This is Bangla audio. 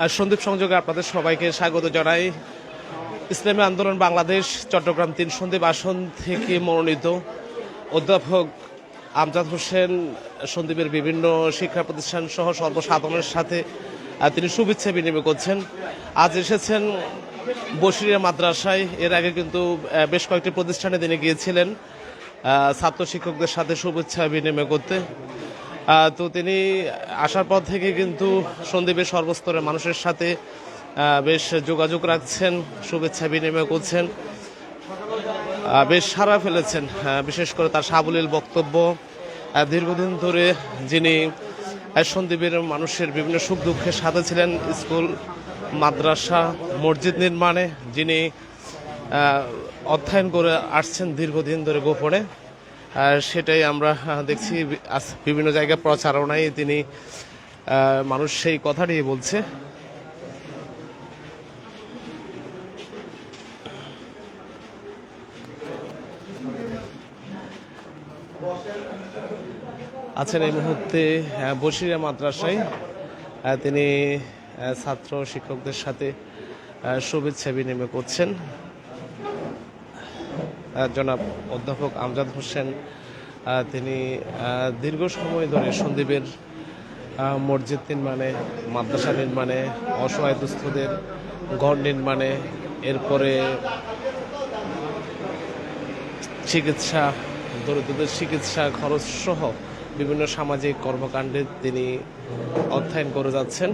সন্দীপ সংযোগে আপনাদের সবাইকে স্বাগত জানাই। ইসলামী আন্দোলন বাংলাদেশ, চট্টগ্রাম তিন সন্দীপ আসন থেকে মনোনীত অধ্যাপক আমজাদ হোসেন, সন্দীপের বিভিন্ন শিক্ষা প্রতিষ্ঠান সহ সর্বসাধারণের সাথে তিনি শুভেচ্ছা বিনিময় করছেন। আজ এসেছেন বসিরিয়া মাদ্রাসায়। এর আগে কিন্তু বেশ কয়েকটি প্রতিষ্ঠানে তিনি গিয়েছিলেন। ছাত্র শিক্ষকদের সাথে শুভেচ্ছা বিনিময় করতে। তো তিনি আসার পর থেকে কিন্তু সন্দীপের সর্বস্তরের মানুষের সাথে বেশ যোগাযোগ রাখছেন, শুভেচ্ছা বিনিময় করছেন বেশ সারা ফেলেছেন বিশেষ করে তার সাবলীল বক্তব্য দীর্ঘদিন ধরে যিনি সন্দীপের মানুষের বিভিন্ন সুখ দুঃখের সাথে ছিলেন, স্কুল, মাদ্রাসা, মসজিদ নির্মাণে, যিনি অধ্যয়ন করে আসছেন দীর্ঘদিন ধরে গোপনে। সেটাই আমরা দেখছি বিভিন্ন জায়গায় প্রচারণায় তিনি মানুষ সেই কথাটি বলছে। আছেন এই মুহূর্তে বসিরা মাদ্রাসায় তিনি ছাত্র শিক্ষকদের সাথে শুভেচ্ছা বিনিময় করছেন। জনাব অধ্যাপক আমজাদ হোসেন তিনি দীর্ঘ সময় ধরে সন্দীপের মসজিদ নির্মাণে, মাদ্রাসা নির্মাণে, অসহায় দুস্থদের ঘর নির্মাণে, এরপরে চিকিৎসা, দরিদ্রদের চিকিৎসা খরচ সহ বিভিন্ন সামাজিক কর্মকাণ্ডে তিনি অধ্যয়ন করে যাচ্ছেন।